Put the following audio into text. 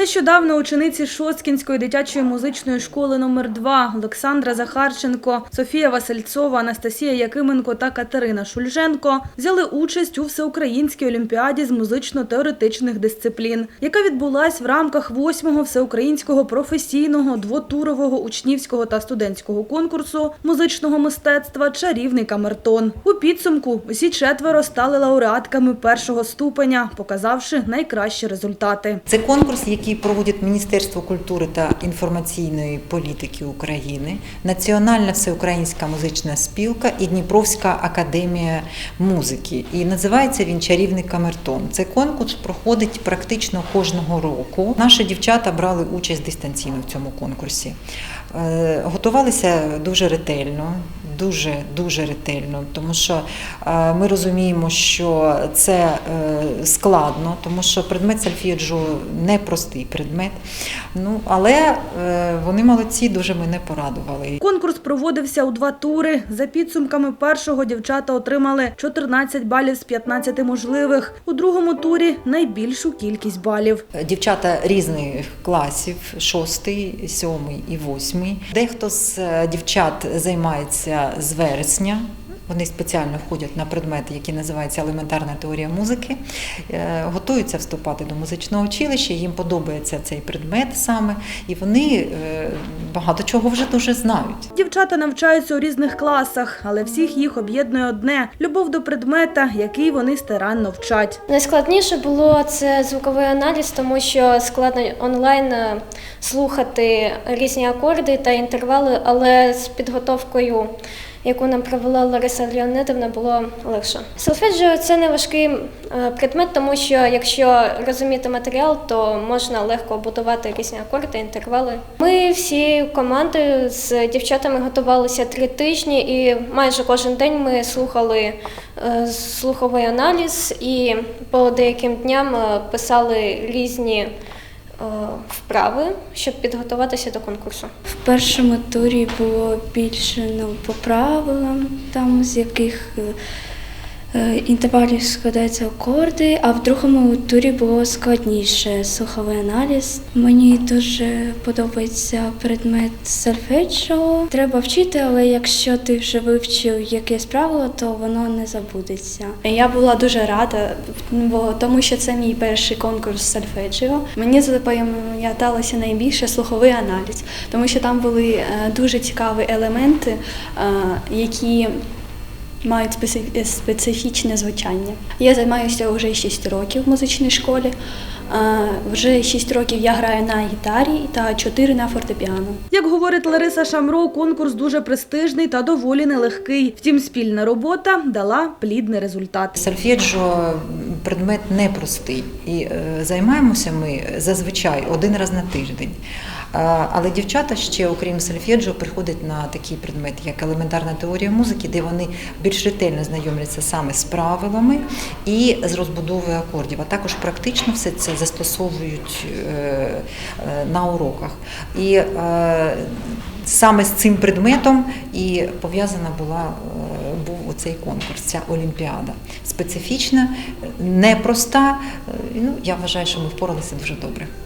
Нещодавно учениці Шосткінської дитячої музичної школи номер 2 Олександра Захарченко, Софія Васильцова, Анастасія Якименко та Катерина Шульженко взяли участь у всеукраїнській олімпіаді з музично-теоретичних дисциплін, яка відбулась в рамках 8-го всеукраїнського професійного двотурового учнівського та студентського конкурсу музичного мистецтва Чарівний камертон. У підсумку усі четверо стали лауреатками першого ступеня, показавши найкращі результати. Це конкурс, який проводить Міністерство культури та інформаційної політики України, Національна всеукраїнська музична спілка і Дніпровська академія музики. І називається він Чарівний камертон. Цей конкурс проходить практично кожного року. Наші дівчата брали участь дистанційно в цьому конкурсі. Е, Готувалися дуже ретельно, дуже дуже ретельно, тому що е, ми розуміємо, що це е, складно, тому що предмет сальфіджо непростий предмет. Ну але е, вони молодці, дуже мене порадували. Конкурс проводився у два тури. За підсумками першого дівчата отримали 14 балів з 15 можливих. У другому турі найбільшу кількість балів. Дівчата різних класів, шостий, сьомий і восьмий. Дехто з дівчат займається з вересня. Вони спеціально входять на предмети, які називаються елементарна теорія музики, е, готуються вступати до музичного училища. Їм подобається цей предмет саме, і вони е, багато чого вже дуже знають. Дівчата навчаються у різних класах, але всіх їх об'єднує одне любов до предмета, який вони старанно вчать. Найскладніше було це звуковий аналіз, тому що складно онлайн е, слухати різні акорди та інтервали, але з підготовкою, яку нам провела Лариса Леонидовна, було легше. Солфеджіо – це не важкий е, предмет, тому що якщо розуміти матеріал, то можна легко будувати різні акорди, інтервали. Ми всі команди з дівчатами готувалися три тижні, і майже кожен день ми слухали е, слуховий аналіз і по деяким дням е, писали різні вправи, щоб підготуватися до конкурсу. В першому турі було більше ну, по правилам, там з яких е, інтервалів складаються акорди, а в другому турі було складніше слуховий аналіз. Мені дуже подобається предмет сольфеджіо. Треба вчити, але якщо ти вже вивчив якесь правило, то воно не забудеться. Я була дуже рада, бо тому що це мій перший конкурс сольфеджіо. Мені запам'яталося найбільше слуховий аналіз, тому що там були е, дуже цікаві елементи, е, які мають специф- специфічне звучання. Я займаюся вже 6 років в музичній школі. Е, Вже 6 років я граю на гітарі та 4 на фортепіано. Як говорить Лариса Шамро, конкурс дуже престижний та доволі нелегкий. Втім, спільна робота дала плідний результат. Сольфеджо предмет непростий, і е, займаємося ми зазвичай один раз на тиждень. Але дівчата ще, окрім сольфеджо, приходять на такий предмет, як елементарна теорія музики, де вони більш ретельно знайомляться саме з правилами і з розбудовою акордів. А також практично все це застосовують е, е, на уроках. І е, саме з цим предметом і пов'язана була був оцей конкурс, ця олімпіада. Специфічна, непроста. Ну, я вважаю, що ми впоралися дуже добре.